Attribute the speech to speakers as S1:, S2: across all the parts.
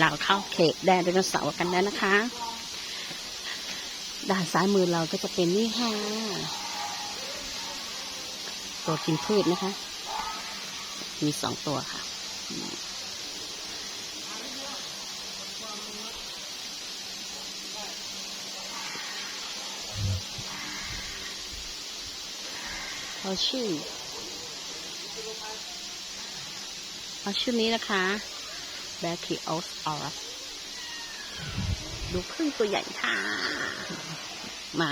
S1: เราเข้าเขตแดนไดโนเสาร์กันแล้วนะคะ ด้านซ้ายมือเราก็จะเป็นนี่ค่ะตัวกินพืชนะคะ มีสองตัวค่ะ เขาชื่อเขาชื่อนี้นะคะ b a c h i o s a u r u s ดูพึ่งตัวใหญ่ค่ะ หมา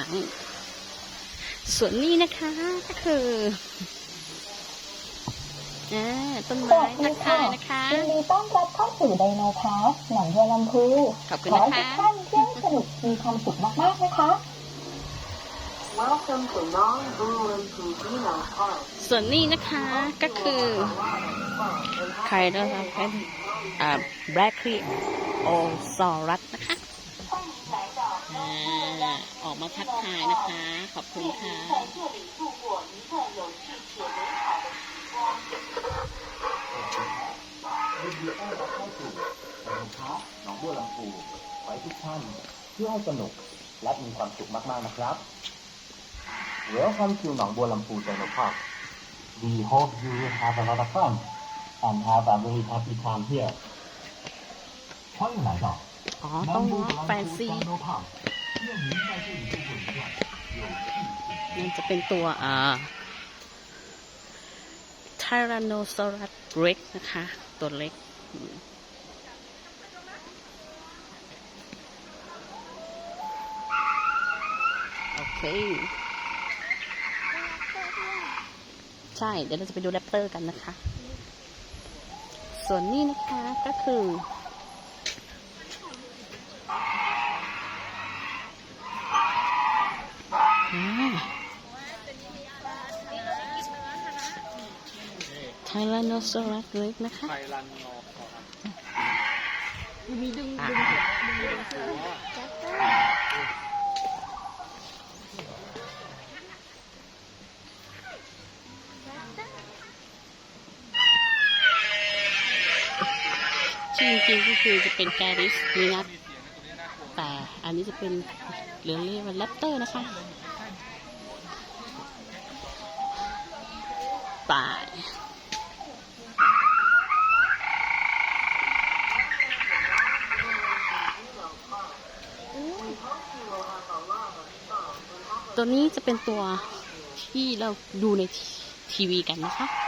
S1: ส่วนนี้นะคะก็คืออ่าต้น
S2: ส
S1: ไม้
S2: วัสดี
S1: ทัก
S2: ค่ะ
S1: ทายนะคะ
S2: ยินดีต้อนรับเข้าสู่ไดโนพาสหนองบัวลำพู
S1: ขอบคุณ
S2: ขอ
S1: นะ
S2: ให้
S1: คะ
S2: ทุกท่านเที่ยวสนุกมีความสุขมากๆนะคะ
S3: Welcome to Long Bullington Dino Park.
S1: ส่วนนี้นะคะก็คือ ใครนะคะเป็นอ่า แบล็ครีโอซอรัสนะคะอ่าออกมาทักทายนะคะ ขอบคุณค่ะ
S4: ยินดีต้อนรับเข้าสู่โรงพักหนองบัวลำพูไว้ทุกท่านเที่ยวสนุกและมีความสุขมากๆนะครับ Welcome to หนองบัวลำพู Dino Park We hope you have a lot of fun and have a very happy time here 欢迎来到
S1: อ๋อ ต้อง
S4: 南部
S1: ง้อ
S4: 格
S1: แฟ
S4: 兰
S1: น
S4: 族
S1: ซี
S4: Dino Park 愿您在这里度过一段有趣的
S1: นั่นจะเป็นตัวอ่า Tyrannosaurus Rex นะคะ ตัวเล็กอืมโอเค ใช่ เดี๋ยวเราจะไปดูแรปเตอร์กันนะคะ ส่วนนี้นะคะก็คือ ไทแรนโนซอรัสเล็กนะคะ
S5: ไทรันนอคอรัส
S1: มีดึงดึง ชื่อจริงๆก็คือจะเป็นแกริสนีนัทแต่อันนี้จะเป็นเหลือเรียกว่าแรปเตอร์นะคะตายตัวนี้จะเป็นตัวที่เราดูในทีวีกันนะคะ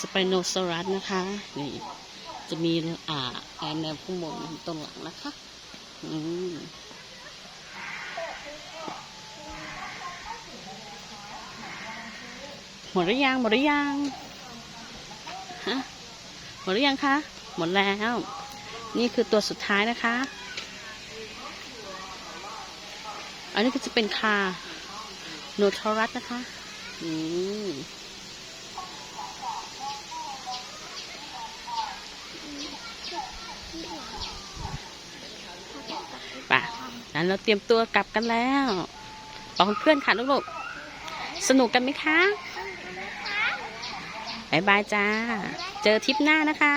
S1: สไปโนซอรัสนะคะ นี่ จะมีอ่าแอนแนวข้างบนตรงหลังนะคะ อืมหมดหรือยัง หมดหรือยัง ฮะ หมดหรือยังคะ หมดแล้ว นี่คือตัวสุดท้ายนะคะ อันนี้ก็จะเป็นคาโนทอรัสนะคะ อืม ไป่ะงั้นเราเตรียมตัวกลับกันแล้วบอกเพื่อนๆค่ะลูกๆสนุกกันไหมคะบายบายจ้า เจอทริปหน้านะคะ